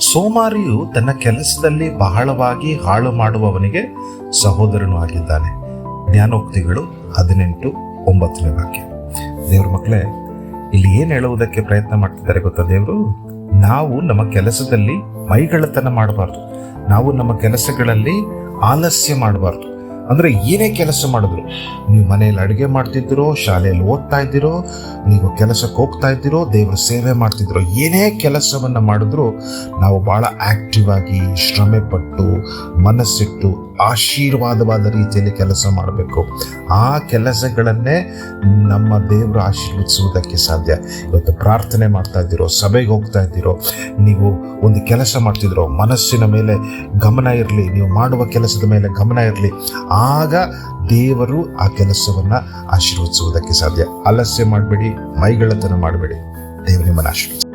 ಸೋಮಾರಿಯು ತನ್ನ ಕೆಲಸದಲ್ಲಿ ಬಹಳವಾಗಿ ಹಾಳು ಮಾಡುವವನಿಗೆ ಸಹೋದರನು ಆಗಿದ್ದಾನೆ. ಜ್ಞಾನೋಕ್ತಿಗಳು ಹದಿನೆಂಟು ಒಂಬತ್ತನೇ ವಾಕ್ಯ. ದೇವ್ರ ಮಕ್ಕಳೇ, ಇಲ್ಲಿ ಏನು ಹೇಳುವುದಕ್ಕೆ ಪ್ರಯತ್ನ ಮಾಡ್ತಿದ್ದಾರೆ ಗೊತ್ತಾ ದೇವರು? ನಾವು ನಮ್ಮ ಕೆಲಸದಲ್ಲಿ ಮೈಗಳತನ ಮಾಡಬಾರ್ದು. ನಾವು ನಮ್ಮ ಕೆಲಸಗಳಲ್ಲಿ ಆಲಸ್ಯ ಮಾಡಬಾರ್ದು. ಅಂದ್ರೆ ಏನೇ ಕೆಲಸ ಮಾಡಿದ್ರು. ನೀವು ಮನೆಯಲ್ಲಿ ಅಡುಗೆ ಮಾಡ್ತಿದ್ದೀರೋ, ಶಾಲೆಯಲ್ಲಿ ಓದ್ತಾ ಇದ್ದೀರೋ, ನೀವು ಕೆಲಸಕ್ಕೆ ಹೋಗ್ತಾ ಇದ್ದೀರೋ, ದೇವರ ಸೇವೆ ಮಾಡ್ತಿದ್ದೀರೋ ಏನೇ ಕೆಲಸವನ್ನು ಮಾಡಿದ್ರು, ನಾವು ಭಾಳ ಆ್ಯಕ್ಟಿವ್ ಆಗಿ ಶ್ರಮೆ ಪಟ್ಟು, ಮನಸ್ಸಿಟ್ಟು ಆಶೀರ್ವಾದವಾದ ರೀತಿಯಲ್ಲಿ ಕೆಲಸ ಮಾಡಬೇಕು. ಆ ಕೆಲಸಗಳನ್ನೇ ನಮ್ಮ ದೇವರು ಆಶೀರ್ವದಿಸುವುದಕ್ಕೆ ಸಾಧ್ಯ. ಇವತ್ತು ಪ್ರಾರ್ಥನೆ ಮಾಡ್ತಾ ಇದ್ದೀರೋ, ಸಭೆಗೆ ಹೋಗ್ತಾ ಇದ್ದೀರೋ, ನೀವು ಒಂದು ಕೆಲಸ ಮಾಡ್ತಿದ್ರೋ, ಮನಸ್ಸಿನ ಮೇಲೆ ಗಮನ ಇರಲಿ, ನೀವು ಮಾಡುವ ಕೆಲಸದ ಮೇಲೆ ಗಮನ ಇರಲಿ, ಆಗ ದೇವರು ಆ ಕೆಲಸವನ್ನು ಆಶೀರ್ವದಿಸುವುದಕ್ಕೆ ಸಾಧ್ಯ. ಆಲಸ್ಯ ಮಾಡಬೇಡಿ ಮೈಗಳತನ ಮಾಡಬೇಡಿ. ದೇವರು ನಿಮ್ಮನ್ನು ಆಶೀರ್ವದಿಸಿ.